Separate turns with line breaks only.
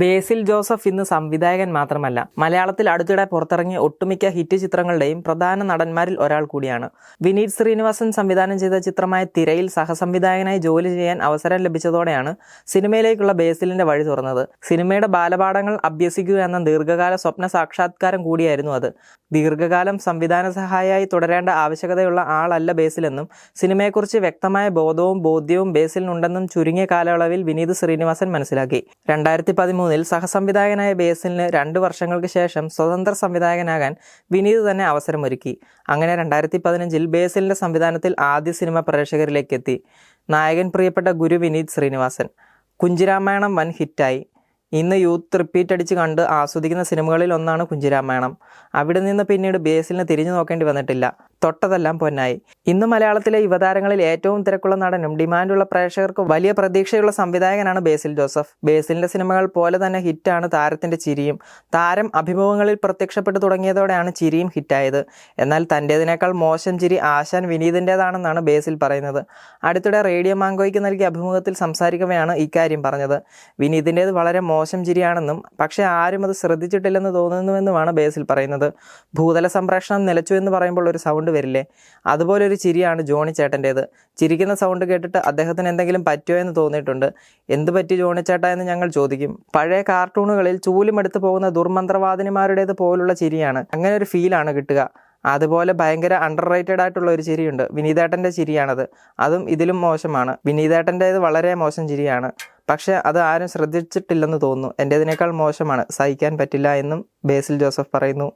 ബേസിൽ Joseph ഇന്ന് സംവിധായകൻ മാത്രമല്ല. മലയാളത്തിൽ അടുത്തിടെ പുറത്തിറങ്ങിയ ഒട്ടുമിക്ക ഹിറ്റ് ചിത്രങ്ങളുടെയും പ്രധാന നടന്മാരിൽ ഒരാൾ കൂടിയാണ്. വിനീത് ശ്രീനിവാസൻ സംവിധാനം ചെയ്ത ചിത്രമായ തിരയിൽ സഹസംവിധായകനായി ജോലി ചെയ്യാൻ അവസരം ലഭിച്ചതോടെയാണ് സിനിമയിലേക്കുള്ള ബേസിലിന്റെ വഴി തുറന്നത്. സിനിമയുടെ ബാലപാഠങ്ങൾ അഭ്യസിക്കുക എന്ന ദീർഘകാല സ്വപ്ന സാക്ഷാത്കാരം കൂടിയായിരുന്നു അത്. ദീർഘകാലം സംവിധാന സഹായിയായി തുടരേണ്ട ആവശ്യകതയുള്ള ആളല്ല ബേസിലെന്നും സിനിമയെക്കുറിച്ച് വ്യക്തമായ ബോധവും ബോധ്യവും ബേസിലിനുണ്ടെന്നും ചുരുങ്ങിയ കാലയളവിൽ വിനീത് ശ്രീനിവാസൻ മനസ്സിലാക്കി. രണ്ടായിരത്തി പതിമൂന്നിൽ സഹസംവിധായകനായ ബേസിലിന് രണ്ടു വർഷങ്ങൾക്ക് ശേഷം സ്വതന്ത്ര സംവിധായകനാകാൻ വിനീത് തന്നെ അവസരമൊരുക്കി. അങ്ങനെ രണ്ടായിരത്തി പതിനഞ്ചിൽ ബേസിലിന്റെ സംവിധാനത്തിൽ ആദ്യ സിനിമ പ്രേക്ഷകരിലേക്ക് എത്തി നായകൻ പ്രിയപ്പെട്ട ഗുരു വിനീത് ശ്രീനിവാസൻ. കുഞ്ചിരാമായണം വൻ ഹിറ്റായി. ഇന്ന് യൂത്ത് റിപ്പീറ്റ് അടിച്ച് കണ്ട് ആസ്വദിക്കുന്ന സിനിമകളിൽ ഒന്നാണ് കുഞ്ചിരാമായണം. അവിടെ നിന്ന് പിന്നീട് ബേസിലിന് തിരിഞ്ഞു നോക്കേണ്ടി വന്നിട്ടില്ല. തൊട്ടതെല്ലാം പൊന്നായി. ഇന്ന് മലയാളത്തിലെ യുവതാരങ്ങളിൽ ഏറ്റവും തിരക്കുള്ള നടനും ഡിമാൻഡുള്ള പ്രേക്ഷകർക്ക് വലിയ പ്രതീക്ഷയുള്ള സംവിധായകനാണ് ബേസിൽ ജോസഫ്. ബേസിലിന്റെ സിനിമകൾ പോലെ തന്നെ ഹിറ്റാണ് താരത്തിന്റെ ചിരിയും. താരം അഭിമുഖങ്ങളിൽ പ്രത്യക്ഷപ്പെട്ടു തുടങ്ങിയതോടെയാണ് ചിരിയും ഹിറ്റായത്. എന്നാൽ തന്റേതിനേക്കാൾ മോശം ചിരി ആശാൻ വിനീതിന്റേതാണെന്നാണ് ബേസിൽ പറയുന്നത്. അടുത്തിടെ റേഡിയോ മാങ്കോയ്ക്ക് നൽകിയ അഭിമുഖത്തിൽ സംസാരിക്കവെയാണ് ഇക്കാര്യം പറഞ്ഞത്. വിനീതിന്റേത് വളരെ മോശം ചിരിയാണെന്നും പക്ഷേ ആരും അത് ശ്രദ്ധിച്ചിട്ടില്ലെന്ന് തോന്നുന്നുവെന്നുമാണ് ബേസിൽ പറയുന്നത്. ഭൂതല സംപ്രേഷണം നിലച്ചു എന്ന് പറയുമ്പോൾ ഒരു സൗണ്ട് വരില്ലേ? അതുപോലെ ഒരു ചിരിയാണ് ജോണി ചേട്ടന്റേത്. ചിരിക്കുന്ന സൗണ്ട് കേട്ടിട്ട് അദ്ദേഹത്തിന് എന്തെങ്കിലും പറ്റുമോ എന്ന് തോന്നിയിട്ടുണ്ട്. എന്ത് പറ്റി ജോണി ചേട്ടാ എന്ന് ഞങ്ങൾ ചോദിക്കും. പഴയ കാർട്ടൂണുകളിൽ ചൂലുമെടുത്ത് പോകുന്ന ദുർമന്ത്രവാദിനിമാരുടേത് പോലുള്ള ചിരിയാണ്. അങ്ങനെ ഒരു ഫീലാണ് കിട്ടുക. അതുപോലെ ഭയങ്കര അണ്ടർ റേറ്റഡ് ആയിട്ടുള്ള ഒരു ചിരിയുണ്ട്. വിനീതേട്ടന്റെ ചിരിയാണത്. അതും ഇതിലും മോശമാണ്. വിനീതേട്ടന്റേത് വളരെ മോശം ചിരിയാണ്. പക്ഷേ അത് ആരും ശ്രദ്ധിച്ചിട്ടില്ലെന്ന് തോന്നുന്നു. എന്റേതിനേക്കാൾ മോശമാണ്. സഹിക്കാൻ പറ്റില്ല എന്നും ബേസിൽ ജോസഫ് പറയുന്നു.